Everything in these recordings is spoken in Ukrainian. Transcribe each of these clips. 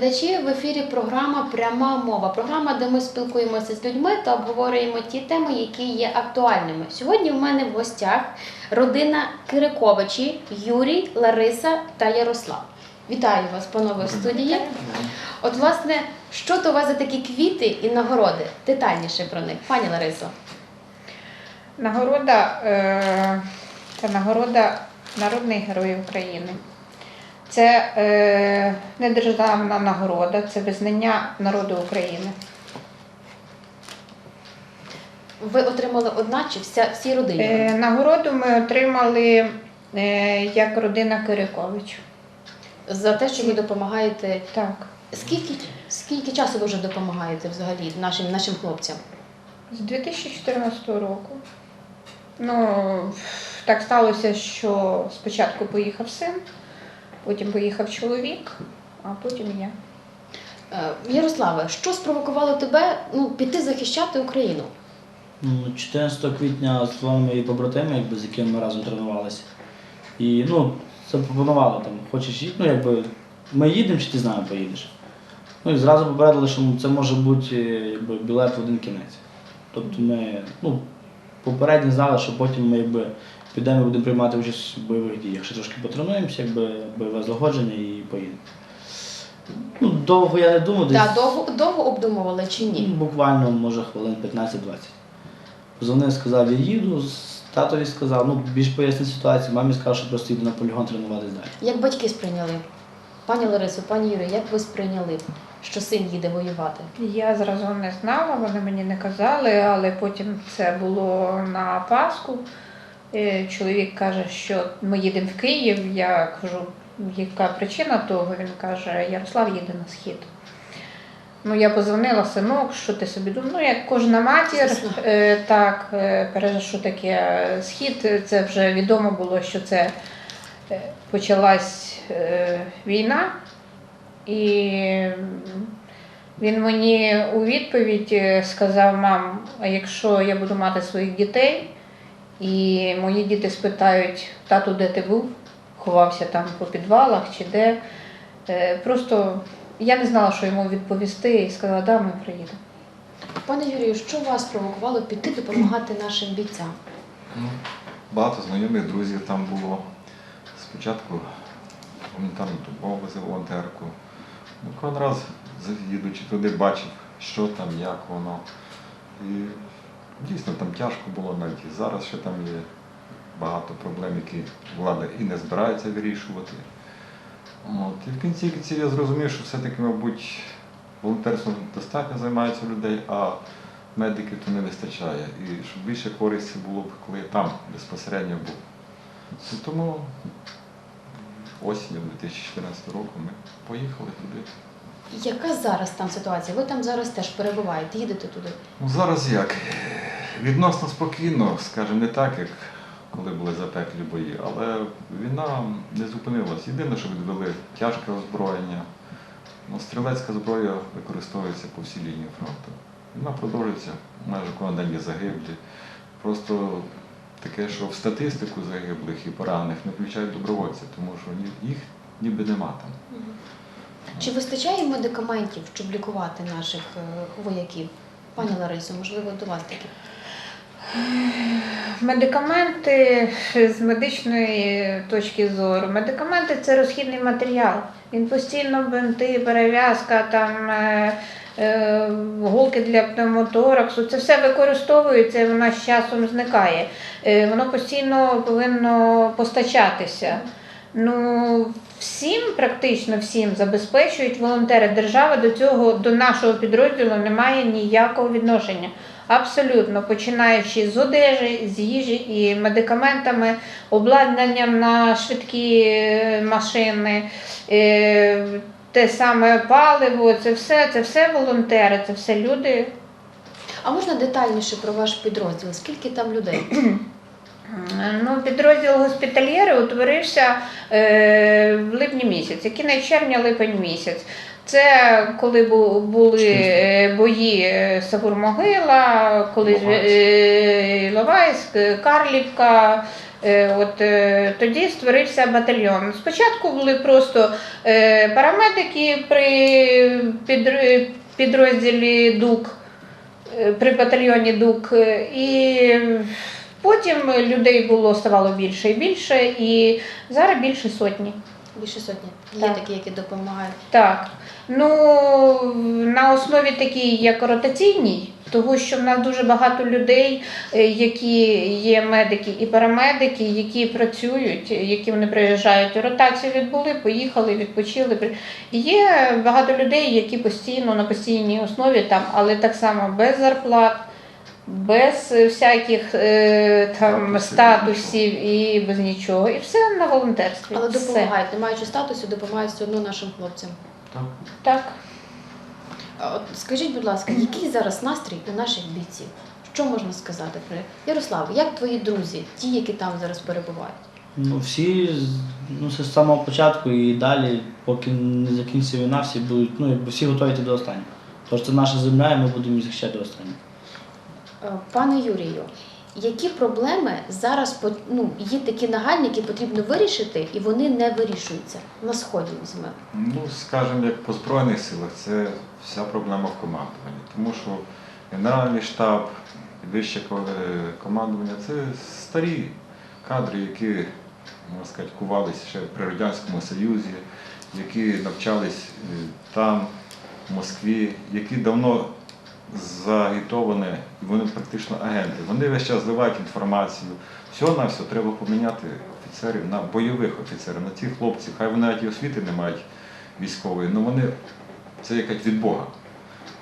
телеглядачі в ефірі програма Пряма мова. Програма, де ми спілкуємося з людьми та обговорюємо ті теми, які є актуальними. Сьогодні в мене в гостях родина Кириковичі, Юрій, Лариса та Ярослав. Вітаю вас, панове, в студії. От, власне, що то у вас за такі квіти і нагороди? Детальніше про них, пані Ларисо. Нагорода е, це нагорода Народний Герой України. Це е, не державна нагорода, це визнання народу України. Ви отримали одна чи вся всі родини? Е, нагороду ми отримали е, як родина Кирикович. За те, що ви допомагаєте. Так. Скільки, скільки часу ви вже допомагаєте взагалі нашим, нашим хлопцям? З 2014 року. Ну, так сталося, що спочатку поїхав син, потім поїхав чоловік, а потім я. Е, Ярославе, що спровокувало тебе ну, піти захищати Україну? Ну, 14 квітня з двома мої побратими, якби, з якими ми разом тренувалися. І ну, запропонували там, хочеш їхати, ну якби ми їдемо чи ти з нами поїдеш. Ну і зразу попередили, що це може бути е, якби, білет в один кінець. Тобто ми ну, попередньо знали, що потім ми якби, підемо і будемо приймати участь в бойових діях. Ще трошки потренуємося, якби бойове злагодження і поїдемо. Ну, довго я не думав, десь Да, довго, довго обдумували чи Ну, ні? Буквально, може, хвилин 15-20. Позвонив, сказав, я їду, з- татові сказав, ну, більш пояснив ситуацію, мамі сказав, що просто їду на полігон тренуватись далі. Як батьки сприйняли? Пані Ларисо, пані Юрію, як ви сприйняли, що син їде воювати? Я зразу не знала, вони мені не казали, але потім це було на Пасху. Е, Чоловік каже, що ми їдемо в Київ. Я кажу, яка причина того? Він каже, Ярослав їде на схід. Ну, я позвонила синок, що ти собі думаєш? Ну, як кожна матір, е, так, е, що таке схід, це вже відомо було, що це е, почалась е, війна. І він мені у відповідь е, сказав: мам, а якщо я буду мати своїх дітей, і мої діти спитають, тату, де ти був? Ховався там по підвалах чи де. Е, Просто я не знала, що йому відповісти, і сказала, да, ми приїдемо. Пане Юрію, що вас спровокувало піти допомагати нашим бійцям? Ну, багато знайомих друзів там було. Спочатку гуманітарну допомогу волонтерку. Ну, кожен раз, їдучи туди, бачив, що там, як воно. І дійсно там тяжко було навіть і зараз ще там є багато проблем, які влада і не збирається вирішувати. От. І в кінці кінців я зрозумів, що все-таки, мабуть, волонтерством достатньо займається людей, а медиків то не вистачає. І щоб більше користі було б, коли я там безпосередньо був. Тому осінню 2014 року ми поїхали туди. Яка зараз там ситуація? Ви там зараз теж перебуваєте, їдете туди. Ну, зараз як? Відносно спокійно, скажімо, не так, як коли були запеклі бої, але війна не зупинилась. Єдине, що відвели тяжке озброєння. Ну, стрілецька зброя використовується по всій лінії фронту. Вона продовжується, майже кожен день є загиблі. Просто таке, що в статистику загиблих і поранених не включають добровольців, тому що їх ніби нема там. Чи вистачає медикаментів, щоб лікувати наших е, вояків? Пані Ларисо, можливо, до вас такі. Медикаменти з медичної точки зору. Медикаменти це розхідний матеріал. Він постійно бинти, перев'язка, там е, е, голки для пневмотораксу. Це все використовується, і воно з часом зникає. Е, воно постійно повинно постачатися. Ну, всім, практично всім забезпечують волонтери. Держава до цього, до нашого підрозділу не має ніякого відношення. Абсолютно, починаючи з одежі, з їжі і медикаментами, обладнанням на швидкі е, машини, е, те саме паливо, це все, це все волонтери, це все люди. А можна детальніше про ваш підрозділ? Скільки там людей? Ну, підрозділ госпітальєри утворився е, в липні місяці, кінець червня, липень місяць. Це коли були е, бої е, Савур-Могила, коли Іловайськ. е, е, Карлівка. От тоді створився батальйон. Спочатку були просто парамедики при підрозділі ДУК, при батальйоні ДУК, і потім людей було ставало більше і більше, і зараз більше сотні. Більше сотні. Є Так. такі, які допомагають. Так. Ну, на основі такій, як ротаційній, тому що в нас дуже багато людей, е, які є медики і парамедики, які працюють, які вони приїжджають ротацію, відбули, поїхали, відпочили. При- Є багато людей, які постійно на постійній основі там, але так само без зарплат. Без е, всяких е, там Статусів, і без нічого. І все на волонтерстві. Але Все. допомагають, не маючи статусу, допомагають все одно нашим хлопцям. Так. Так. А От скажіть, будь ласка, який зараз настрій у наших бійців? Що можна сказати про Ярослав, як твої друзі, ті, які там зараз перебувають? Ну, всі з- ну, з самого початку і далі, поки не закінчиться війна, всі будуть, ну, якби всі готові йти до останнього. Тож це наша земля, і ми будемо її захищати до останнього. Е, Пане Юрію, які проблеми зараз ну, є такі нагальні, які потрібно вирішити, і вони не вирішуються на сході візьмемо? Ну, скажімо, як по Збройних силах, це вся проблема в командуванні. Тому що Генеральний штаб, вище е, командування це старі кадри, які, можна сказати, кувалися ще при Радянському Союзі, які навчались е, там, в Москві, які давно загітовані, і вони практично агенти. Вони весь час зливають інформацію. Всього на все треба поміняти офіцерів на бойових офіцерів, на ті хлопці, хай вони навіть і освіти не мають військової, але вони це якась від Бога.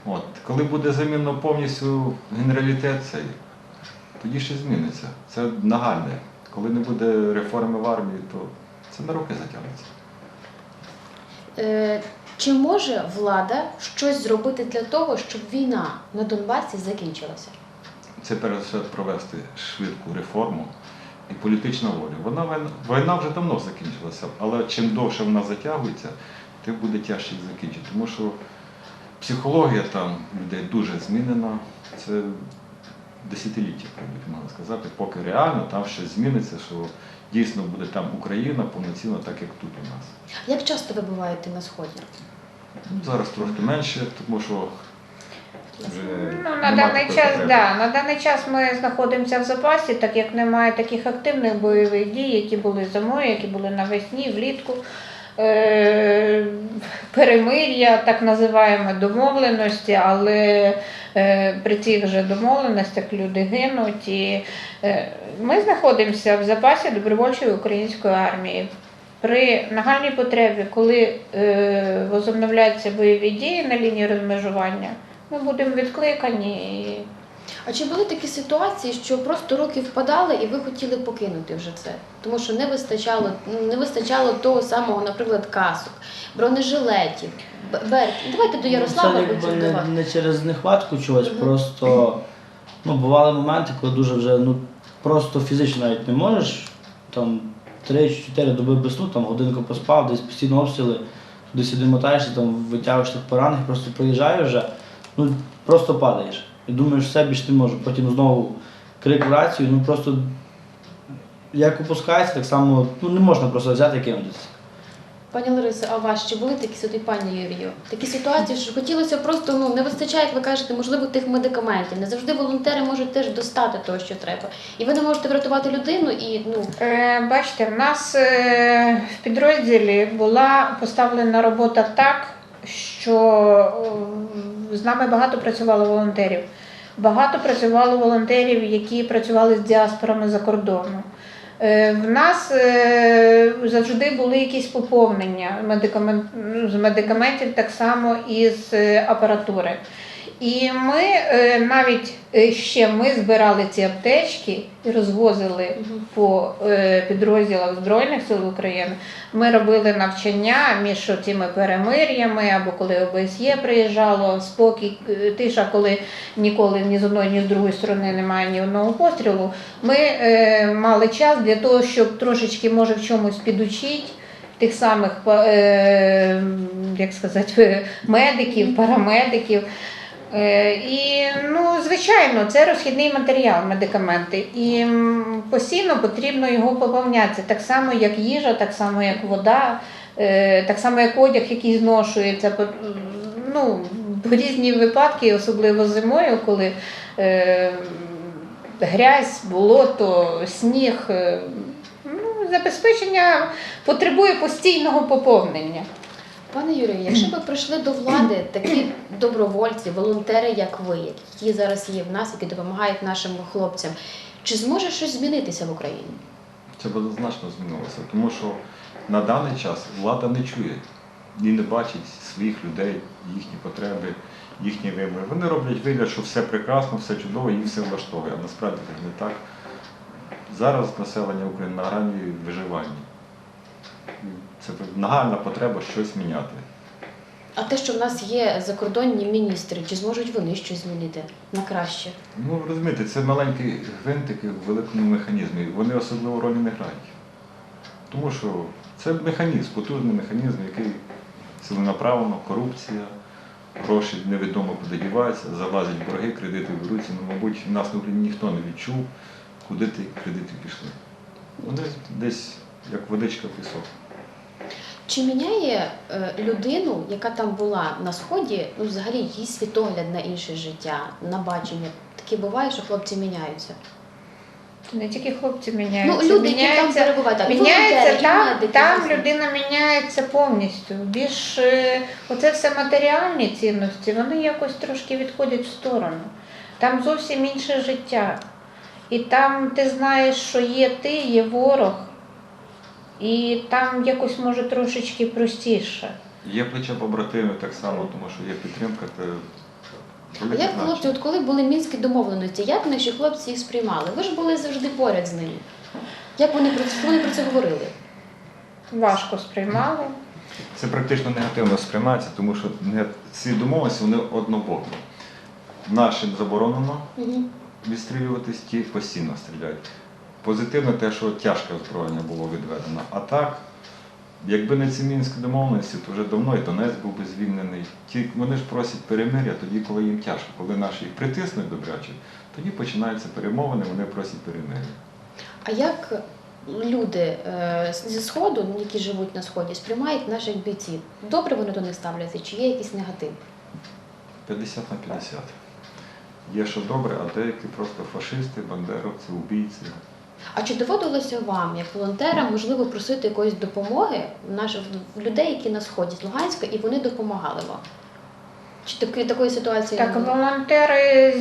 От. Коли буде замінено повністю генералітет цей, тоді ще зміниться. Це нагальне. Коли не буде реформи в армії, то це на роки затягнеться. Чи може влада щось зробити для того, щоб війна на Донбасі закінчилася? Це все провести швидку реформу і політична воля. Вона війна- вже давно закінчилася, але чим довше вона затягується, тим буде тяжче закінчити. Тому що психологія там людей дуже змінена. Це десятиліття, можна сказати, поки реально там щось зміниться, що дійсно буде там Україна повноцінно, так як тут у нас. Як часто ви буваєте на сході? Ну, зараз трошки менше, тому що Ну, на даний час, да, на даний час ми знаходимося в запасі, так як немає таких активних бойових дій, які були зимою, які були навесні, влітку. Е, перемир'я, так називаємо домовленості, але при цих же домовленостях люди гинуть. І, е, ми знаходимося в запасі добровольчої української армії. При нагальній потребі, коли е, возобновляються бойові дії на лінії розмежування, ми будемо відкликані. А чи були такі ситуації, що просто руки впадали і ви хотіли покинути вже це? Тому що не вистачало, ну, не вистачало того самого, наприклад, касок, бронежилетів, берт. Давайте до Ярослава Ну, це якби не, не через нехватку чогось, Мгм. просто ну, бували моменти, коли дуже вже ну, просто фізично навіть не можеш. Там 3-4 доби без сну, там годинку поспав, десь постійно обстріли, туди сюди мотаєшся, там витягуєш тих поранених, просто приїжджаєш вже, ну просто падаєш. І думаєш, все більше не можу. Потім знову крик в рацію, ну просто як опускається, так само ну, не можна просто взяти і кинутися. Пані Ларисо, а у вас чи були такі ситуації, пані Юрію? Такі ситуації, що хотілося просто ну не вистачає, як ви кажете, можливо, тих медикаментів. Не завжди волонтери можуть теж достати того, що треба. І ви не можете врятувати людину і ну Е, бачите, в нас е, в підрозділі була поставлена робота так, що е, з нами багато працювало волонтерів. Багато працювало волонтерів, які працювали з діаспорами за кордону. Е, В нас е, завжди були якісь поповнення ну, з медикаментів, так само і з апаратури. І ми е, навіть е, ще ми збирали ці аптечки і розвозили по е, підрозділах Збройних сил України. Ми робили навчання між цими перемир'ями, або коли ОБСЄ приїжджало, спокій, тиша, коли ніколи ні з одної, ні з другої сторони немає ні одного пострілу. Ми мали час для того, щоб трошечки може в чомусь підучити. тих самих як сказати, медиків, парамедиків. Е, І, ну, звичайно, це розхідний матеріал, медикаменти. І постійно потрібно його поповняти. Так само, як їжа, так само, як вода, е, так само, як одяг, який зношується. Ну, різні випадки, особливо зимою, коли е, грязь, болото, сніг. Ну, забезпечення потребує постійного поповнення. Пане Юрію, якщо б прийшли до влади такі добровольці, волонтери, як ви, які зараз є в нас, які допомагають нашим хлопцям, чи зможе щось змінитися в Україні? Це б однозначно змінилося, тому що на даний час влада не чує і не бачить своїх людей, їхні потреби, їхні вимоги. Вони роблять вигляд, що все прекрасно, все чудово, їм все влаштовує. А насправді це не так. Зараз населення України на грані виживання. Це нагальна потреба щось міняти. А те, що в нас є закордонні міністри, чи зможуть вони щось змінити на краще? Ну, розумієте, це маленькі гвинтики в великому механізмі. Вони особливо ролі не грають. Тому що це механізм, потужний механізм, який ціленаправлено, корупція, гроші невідомо куди діваються, залазять борги, кредити беруться. Ну, мабуть, в нас ніхто не відчув, куди ті кредити пішли. Вони десь як водичка в пісок. Чи міняє е, людину, яка там була на сході, ну взагалі її світогляд на інше життя, на бачення? Таке буває, що хлопці міняються. Не тільки хлопці Ну, міняються. які там перебувають, так, міняється там, там людина міняється повністю. Більш е, оце все матеріальні цінності, вони якось трошки відходять в сторону. Там зовсім інше життя. І там ти знаєш, що є ти, є ворог, і там якось може трошечки простіше. Є плече побратимів так само, тому що є підтримка. Це А як хлопці, от коли були мінські домовленості, як наші хлопці їх сприймали? Ви ж були завжди поряд з ними. Як вони про це, що вони про це говорили? Важко сприймали. Це практично негативно сприймається, тому що ці домовленості вони однобокі. Нашим заборонено Угу. відстрілюватись, ті постійно стріляють. Позитивно те, що тяжке озброєння було відведено. А так, якби не ці мінські домовленості, то вже давно і Донець був би звільнений. Ті, вони ж просять перемир'я тоді, коли їм тяжко. Коли наші їх притиснуть добряче, тоді починаються перемовини, вони просять перемир'я. А як люди е, зі сходу, які живуть на сході, сприймають наших бійців? Добре вони до них ставляться, чи є якийсь негатив? 50 на 50. Є що добре, а деякі просто фашисти, бандеровці, убійці. А чи доводилося вам, як волонтерам, можливо, просити якоїсь допомоги наших людей, які на сході з Луганська, і вони допомагали вам? Чи таки, такої ситуації Так, не було? волонтери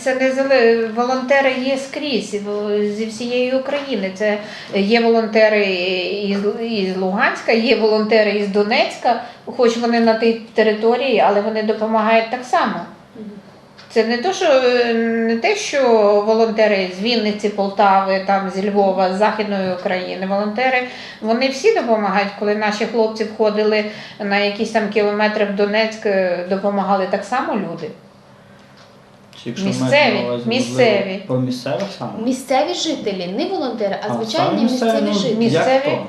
це не зали... волонтери є скрізь зі всієї України. Це є волонтери із, із Луганська, є волонтери із Донецька, хоч вони на тій території, але вони допомагають так само. Це не то, що не те, що волонтери з Вінниці, Полтави, там зі Львова, з Західної України. Волонтери вони всі допомагають. Коли наші хлопці входили на якісь там кілометри в Донецьк, е, допомагали так само люди. Якщо Місцеві, на увазі, місцеві. можливо, Про місцевих саме? Місцеві жителі, не волонтери, а, А, звичайні саме місцеві ну, жителі. Місцеві. Як то?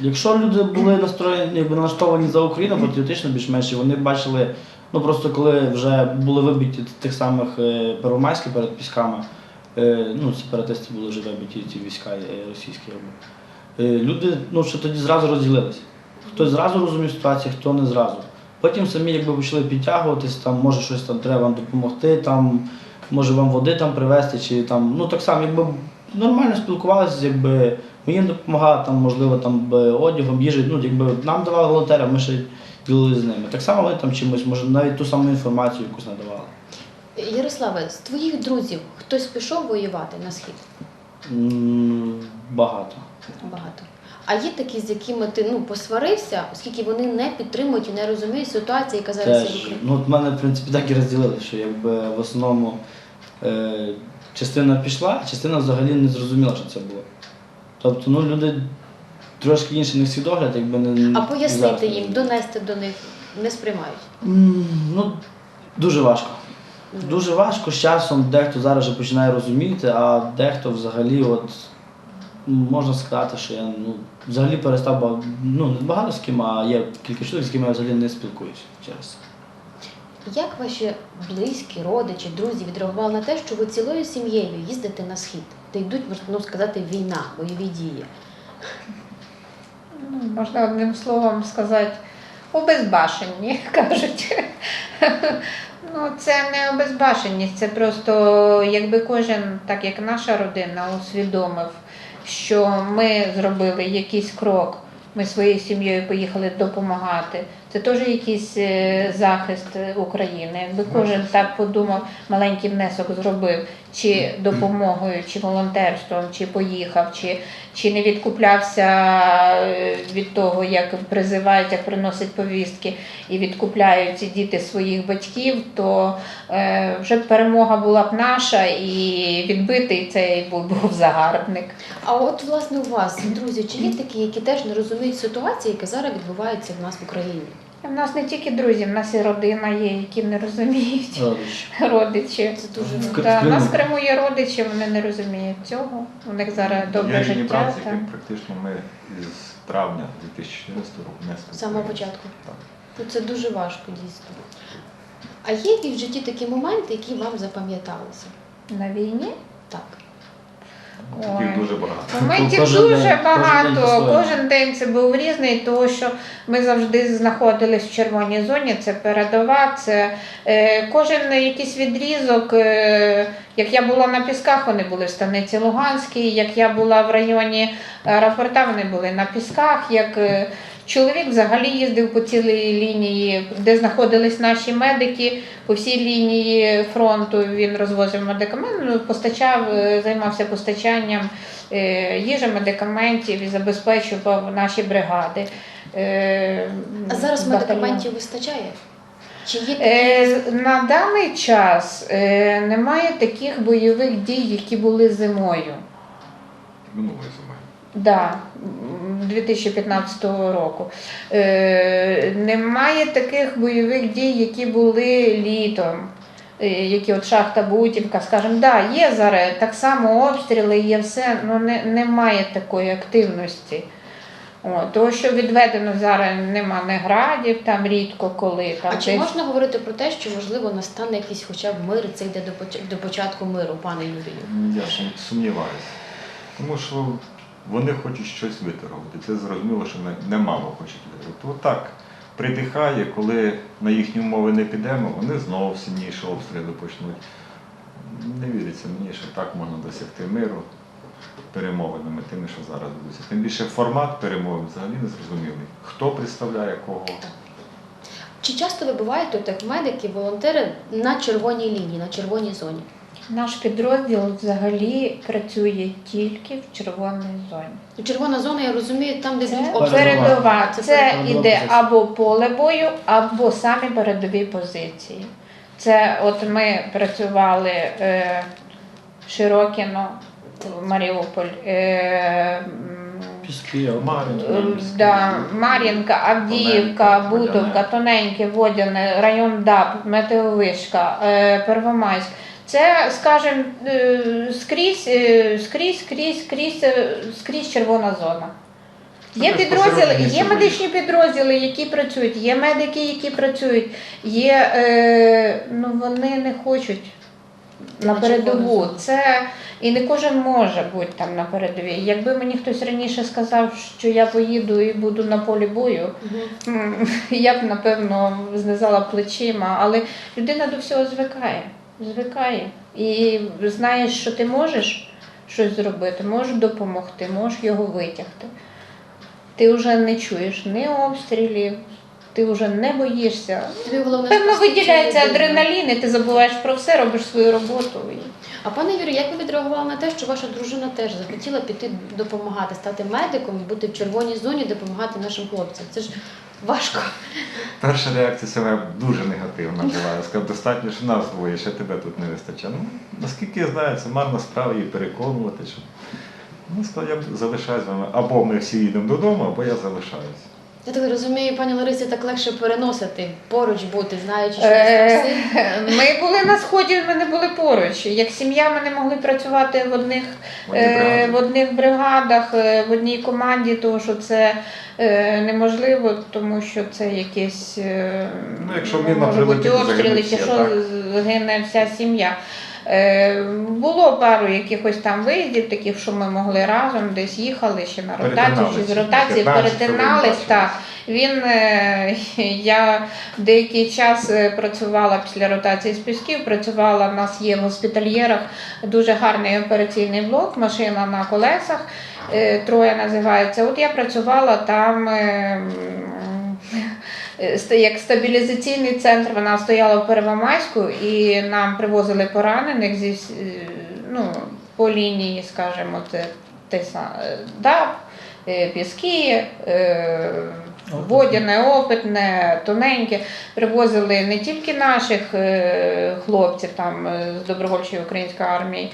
Якщо люди були настроєні, якби налаштовані за Україну патріотично більш-менш, і вони бачили, ну просто коли вже були вибиті тих самих е, Первомайських перед Пісками, е, ну сепаратисти були вже вибиті ці війська е, російські. Люди ну, що тоді зразу розділилися. Хтось зразу розумів ситуацію, хто не зразу. Потім самі якби почали підтягуватись, там може щось там треба вам допомогти, там може вам води там привезти, чи там, ну так само, якби нормально спілкувалися, якби ми їм допомагали, там, можливо, там одягом, їжею, ну якби нам давали волонтери, ми ще ділили з ними. Так само вони там чимось, може, навіть ту саму інформацію якусь надавали. Ярославе, з твоїх друзів хтось пішов воювати на схід? М, Багато. Багато. А є такі, з якими ти ну посварився, оскільки вони не підтримують і не розуміють ситуацію, яка зараз є в Теж, Україні. ну, от мене, в принципі, так і розділили, що якби в основному е, частина пішла, а частина взагалі не зрозуміла, що це було. Тобто, ну, люди трошки інший них свідогляд, якби не А пояснити не їм, донести до них не сприймають. М, Ну, дуже важко. Дуже важко з часом дехто зараз вже починає розуміти, а дехто взагалі от можна сказати, що я ну, взагалі перестав ба- ну, не багато з ким, а є кілька чоловік, з ким я взагалі не спілкуюся через це. Як ваші близькі, родичі, друзі відреагували на те, що ви цілою сім'єю їздите на схід, де йдуть, можна ну, сказати, війна, бойові дії? Можна одним словом сказати, обезбашені, кажуть. Ну, це не обезбашеність, це просто якби кожен, так як наша родина, усвідомив, що ми зробили якийсь крок, ми своєю сім'єю поїхали допомагати. Це теж якийсь е, захист е, України. Якби кожен так подумав, маленький внесок зробив, чи допомогою, чи волонтерством, чи поїхав, чи, чи не відкуплявся е, від того, як призивають, як приносять повістки і відкупляють ці діти своїх батьків, то е, вже перемога була б наша і відбитий цей був, був загарбник. А от власне у вас, друзі, чи є такі, які теж не розуміють ситуації, яка зараз відбувається в нас в Україні? У нас не тільки друзі, в нас і родина є, які не розуміють Родичі. родичі. Це дуже В Да, у нас в Криму є родичі, вони не розуміють цього. У них зараз добре життя. братці, та. яким практично ми із травня 2014 року не з спілкуємося. самого початку. Так. Ну це дуже важко дійсно. А є якісь в житті такі моменти, які вам запам'яталися? На війні Так. Ой. дуже багато. Моментів Кожен дуже день- кожен день багато. Кожен день це був різний, тому що ми завжди знаходились в червоній зоні. Це передова, це е, кожен якийсь відрізок. Е, як я була на пісках, вони були в станиці Луганській. Як я була в районі аеропорта, вони були на пісках. Як е, чоловік взагалі їздив по цілій лінії, де знаходились наші медики. По всій лінії фронту він розвозив медикаменти, ну, постачав, е, займався постачанням е, їжі, медикаментів і забезпечував наші бригади. Е, А зараз медикаментів вистачає? Чи є такі? Е, на даний час е, немає таких бойових дій, які були зимою. Минулої зими. Да, 2015 року. Е, немає таких бойових дій, які були літом. е, Які от шахта Бутівка, скажімо, да, є зараз так само обстріли, є все, але не, немає такої активності. О, того, що відведено зараз нема не градів, там рідко коли. Там А чи десь- можна говорити про те, що можливо настане якийсь хоча б мир, це йде до поч- до початку миру, пане Юрію? Я сум- сумніваюся. Тому що вони хочуть щось виторгувати. Це зрозуміло, що немало хочуть виторгувати. Отак притихає, коли на їхні умови не підемо, вони знову сильніше обстріли почнуть. Не віриться мені, що так можна досягти миру перемовинами, тими, що зараз ведуться. Тим більше формат перемовин взагалі не зрозумілий. Хто представляє кого. Чи часто ви буваєте, от як медики, волонтери на червоній лінії, на червоній зоні? Наш підрозділ взагалі працює тільки в червоній зоні. Червона зона, я розумію, там, де Це обстріли. передова. Це Це іде позиція. або поле бою, або самі передові позиції. Це от ми працювали е, Широкіно, Маріуполь, е, Піски, Мар'їнка. да, Мар'їнка, Авдіївка, Водяне. Тоненьке, Водяне, район ДАБ, Метеовишка, е, Первомайськ. Це, скажімо, е, скрізь, е, скрізь, скрізь, скрізь, е, скрізь червона зона. Є підрозділи, є медичні підрозділи, які працюють, є медики, які працюють, є, е, ну вони не хочуть на передову. Це і не кожен може бути там на передовій. Якби мені хтось раніше сказав, що я поїду і буду на полі бою, я б напевно знизала плечима, але людина до всього звикає. Звикає. І знаєш, що ти можеш щось зробити, можеш допомогти, можеш його витягти. Ти вже не чуєш ні обстрілів, ти вже не боїшся. Тобі головне Певно, виділяється адреналін, і ти забуваєш про все, робиш свою роботу. А пане Юрію, як ви відреагували на те, що ваша дружина теж захотіла піти допомагати, стати медиком, бути в червоній зоні, допомагати нашим хлопцям? Це ж важко. Перша реакція себе дуже негативна була. Я сказав, достатньо, що нас двоє, ще тебе тут не вистачає. Ну, наскільки я знаю, це марна справа її переконувати. Що... Ну, сказав, я залишаюсь з вами. Або ми всі їдемо додому, або я залишаюся. Я так розумію, пані Ларисі, так легше переносити, поруч бути, знаючи, що Е, десь там син. Ми були на сході, ми не були поруч. Як сім'я, ми не могли працювати в одних, е, в одних бригадах, е, в одній команді, тому що це е, неможливо, тому що це якесь е, Ну, якщо міна може бути прилетить, обстріли, чи що так? загине вся сім'я. Е, Було пару якихось там виїздів, таких, що ми могли разом десь їхали ще на ротацію, чи з ротації 15 перетинались. Так. Він е, я деякий час е, працювала після ротації з пісків. Працювала в нас є в госпітальєрах дуже гарний операційний блок, машина на колесах. Троє називається. От я працювала там. Е, Як стабілізаційний центр вона стояла в Первомайську і нам привозили поранених зі е, ну, по лінії, скажімо, це те са- е, ДАП, піски, водяне, опитне, тоненьке. Привозили не тільки наших хлопців там з добровольчої української армії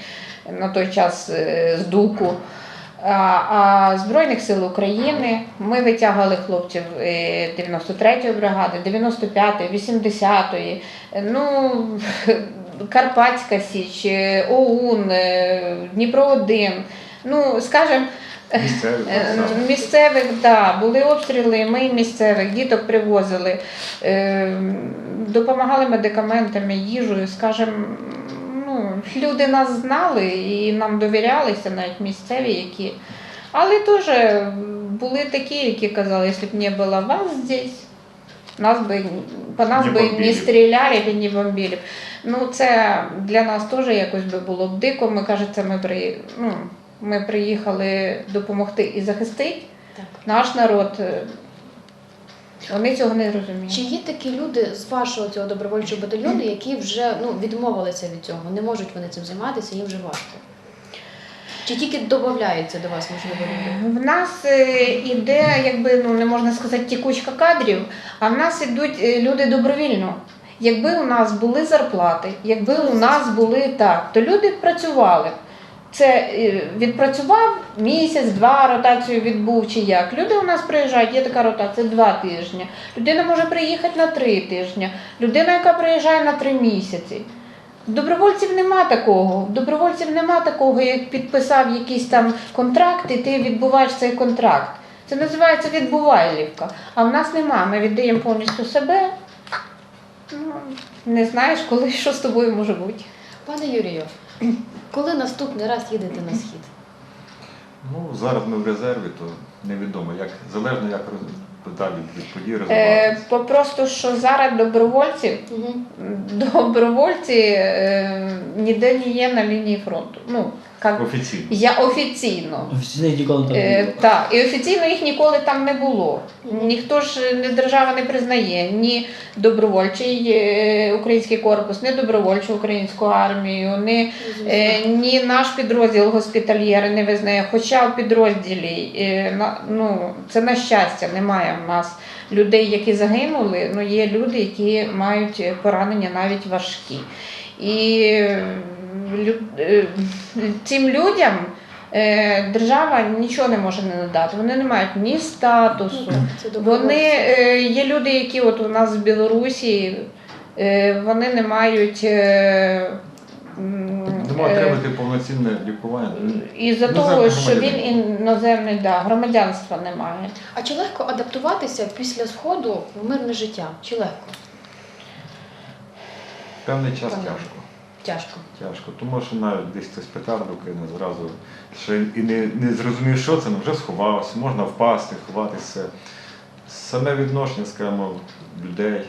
на той час з Дуку. А, Збройних сил України ми витягали хлопців е, 93-ї бригади, 95-ї, 80-ї, е, ну, Карпатська Січ, е, ОУН, е, Дніпро 1. Ну, скажімо, Е, само. Місцевих, да, були обстріли, ми місцевих діток привозили, е, допомагали медикаментами, їжею, скажімо, ну, люди нас знали і нам довірялися, навіть місцеві, які. Але теж були такі, які казали, якщо б не було вас здесь, нас би, по нас Не би не стріляли, б, не бомбили. Ну, це для нас теж якось би було б дико. Ми кажеться, ми при, ну, ми приїхали допомогти і захистити Так. наш народ. Е, Вони цього не розуміють. Чи є такі люди з вашого цього добровольчого батальйону, які вже ну, відмовилися від цього? Не можуть вони цим займатися, їм вже важко. Чи тільки додаються до вас, можливо, люди? В нас е, іде, якби ну не можна сказати, тікучка кадрів, а в нас ідуть е, люди добровільно. Якби у нас були зарплати, якби у нас були так, то люди б працювали. Це е, відпрацював місяць, два ротацію відбув чи як. Люди у нас приїжджають, є така ротація два тижні. Людина може приїхати на три тижні. Людина, яка приїжджає на три місяці. Добровольців нема такого. Добровольців нема такого, як підписав якийсь там контракт, і ти відбуваєш цей контракт. Це називається відбувайлівка. А в нас нема. Ми віддаємо повністю себе. Ну, не знаєш, коли що з тобою може бути. Пане Юрію, коли наступний раз їдете на схід? Ну, зараз ми в резерві, то невідомо, як залежно, як роз- далі від подій Е, розвиватися. попросту, що зараз добровольці, Угу. добровольці е, ніде не є на лінії фронту. Ну, як, Офіційно. я офіційно. Офіційно їх ніколи так не Е, так, і офіційно їх ніколи там не було. Ніхто ж не держава не признає ні добровольчий е, український корпус, ні добровольчу українську армію, ні, е, ні наш підрозділ госпітальєри не визнає. Хоча в підрозділі е, на, ну, це на щастя, немає в нас людей, які загинули. Ну є люди, які мають поранення навіть важкі. І е, е, цим людям. Е, Держава нічого не може не надати. Вони не мають ні статусу. Ну. Вони е, є люди, які от у нас з Білорусі, е, вони не мають. Е, е, отримати повноцінне лікування. із-за Ну, того, що він іноземний, да, громадянства немає. А чи легко адаптуватися після сходу в мирне життя? Чи легко? Певний час тяжко. Тяжко. Тяжко. Тому що навіть десь хтось петарду кине зразу. Ще і не, не зрозумів, що це, ну вже сховався, можна впасти, ховатися. Саме відношення, скажімо, людей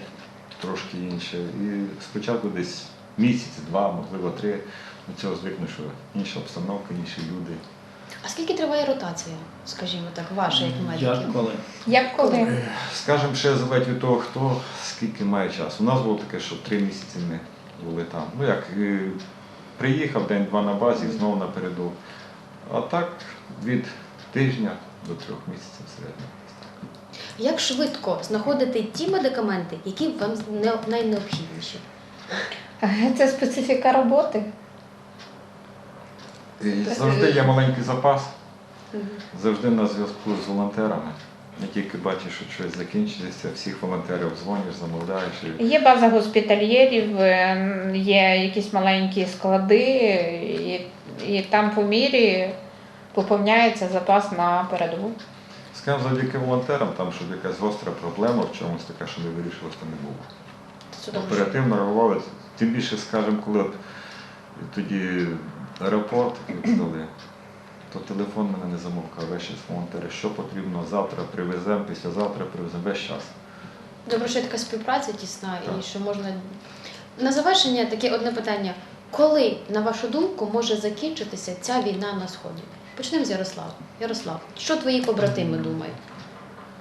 трошки інше. І спочатку десь місяць, два, можливо, три. До цього звикну, що інша обстановка, інші люди. А скільки триває ротація, скажімо так, ваша, як медиків? коли? Як коли? Скажемо, ще залежить від того, хто скільки має часу. У нас було таке, що три місяці ми були там. Ну як е, приїхав день-два на базі, знову напереду. А так від тижня до трьох місяців середньо. Як швидко знаходити ті медикаменти, які вам найнеобхідніші? Це специфіка роботи. І завжди є маленький запас, завжди на зв'язку з волонтерами. Не тільки бачиш, що щось закінчиться, всіх волонтерів дзвониш, замовляєш. І... Є база госпітальєрів, е, є якісь маленькі склади, і, і там по мірі поповняється запас на передову. Скажімо, завдяки волонтерам, там, щоб якась гостра проблема в чомусь така, що не вирішилась, то не було. Оперативно реагували. Тим більше, скажімо, коли от тоді аеропорт віддали, то телефон мене не замовкав. Весь час волонтери, що потрібно, завтра привеземо, післязавтра привеземо, весь час. Добре, що є така співпраця тісна і що можна. На завершення таке одне питання. Коли, на вашу думку, може закінчитися ця війна на сході? Почнемо з Ярослава. Ярослав, що твої побратими думають?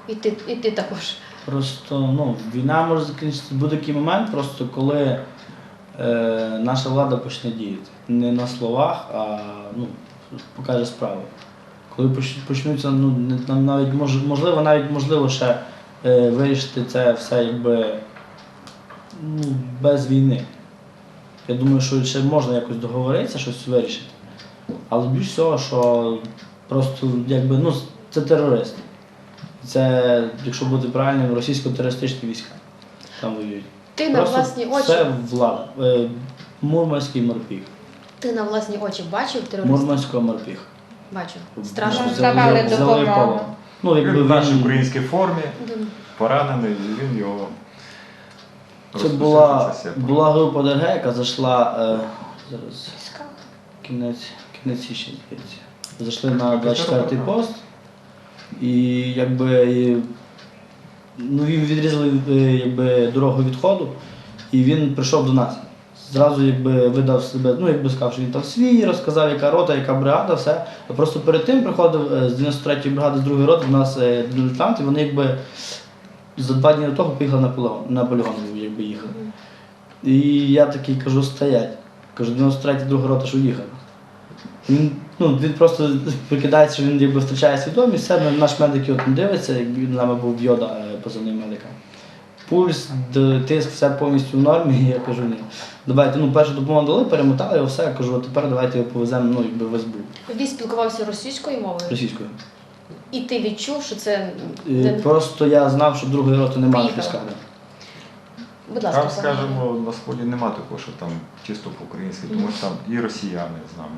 І ти, і ти також. Просто ну, війна може закінчитися в будь-який момент, просто коли е, наша влада почне діяти. Не на словах, а ну, покаже справи. Коли почнуться, ну, навіть можливо, навіть можливо ще е, вирішити це все якби ну, без війни. Я думаю, що ще можна якось договоритися, щось вирішити. Але більш всього, що просто якби, ну, це терорист. Це, якщо бути правильним, російсько-терористичні війська там воюють. Ти на власні очі, Це влада. Е, Мурманський морпіг. Ти на власні очі бачив терористів? Мурманського морпіг. Бачив. Страшно. Взяли- надали допомогу. Ну, якби Він в нашій він, українській формі, поранений, і він його це була, була група ДРГ, яка зайшла е, зараз кінець, кінець січня, здається. Зайшли на 24-й пост і якби і, ну, їм відрізали е, якби, дорогу відходу, і він прийшов до нас. Зразу якби видав себе, ну якби сказав, що він там свій, розказав, яка рота, яка бригада, все. Просто перед тим приходив е, з 93-ї бригади, з другої роти, в нас е, і вони якби за два дні до того поїхали на полігон, на полігон якби їхали. І я такий кажу, стоять. Кажу, 93 друга рота, що їхав. Він, ну, він просто прикидається, що він якби втрачає свідомість, все, наш медик його там дивиться, як нами був йода е, позивний медика. Пульс, тиск, все повністю в нормі. І я кажу, ні. Давайте, ну, першу допомогу дали, перемотали його все. Я кажу, а тепер давайте його повеземо, ну, якби в СБУ Він спілкувався російською мовою, російською. і ти відчув, що це І просто я знав, що другої роти немає Поїхали. піскаря. Будь ласка, Там, пане. скажімо, на сході нема такого, що там чисто по-українськи, тому що там і росіяни з нами,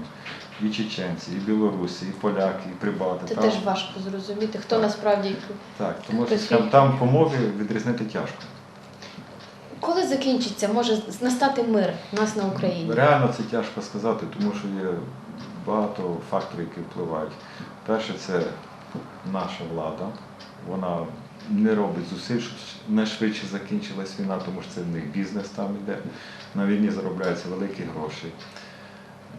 і чеченці, і білоруси, і поляки, і прибалти. Це там, теж важко зрозуміти, хто Так. насправді. Так, тому що там по мові відрізнити тяжко. Коли закінчиться, може настати мир у нас на Україні? Реально це тяжко сказати, тому що є багато факторів, які впливають. Перше, це наша влада. Вона не робить зусиль, щоб найшвидше закінчилась війна, тому що це в них бізнес там йде. На війні заробляються великі гроші.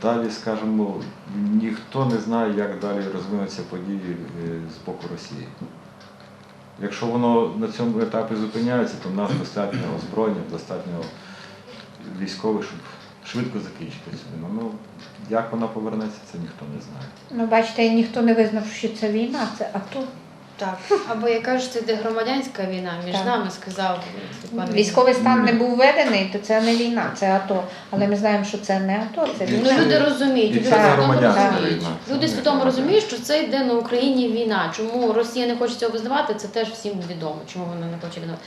Далі, скажімо, ніхто не знає, як далі розвинуться події е, з боку Росії. Якщо воно на цьому етапі зупиняється, то в нас достатньо озброєння, достатньо військових, щоб швидко закінчити цю війну. Ну, як вона повернеться, це ніхто не знає. Ну, бачите, ніхто не визнав, що це війна, це АТО. Так. Або я кажу, це йде громадянська війна між Так. нами, сказав Степан. Військовий стан не був введений, то це не війна, це АТО. Але ми знаємо, що це не АТО, це Ну, люди розуміють, люди свідомо розуміють. Люди свідомо розуміють, що це йде на Україні війна. Чому Росія не хоче цього визнавати, це теж всім відомо. Чому вона не хоче визнавати.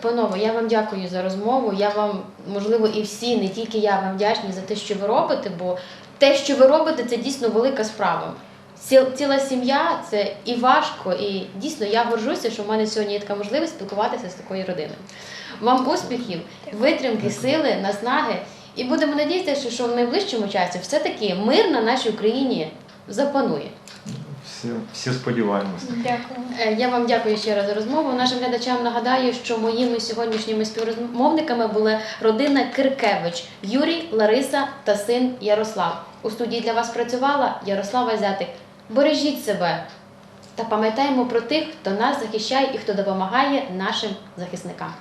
Панове, я вам дякую за розмову. Я вам, можливо, і всі, не тільки я вам вдячні за те, що ви робите, бо те, що ви робите, це дійсно велика справа. Ціл- Ціла сім'я це і важко, і дійсно я горжуся, що в мене сьогодні є така можливість спілкуватися з такою родиною. Вам успіхів, витримки, сили, наснаги. І будемо надіятися, що в найближчому часі все-таки мир на нашій Україні запанує. Всі, всі сподіваємося. Дякую. Е, Я вам дякую ще раз за розмову. Нашим глядачам нагадаю, що моїми сьогоднішніми співрозмовниками були родина Киркевич, Юрій, Лариса та син Ярослав. У студії для вас працювала Ярослава Зятик. Бережіть себе та пам'ятаємо про тих, хто нас захищає і хто допомагає нашим захисникам.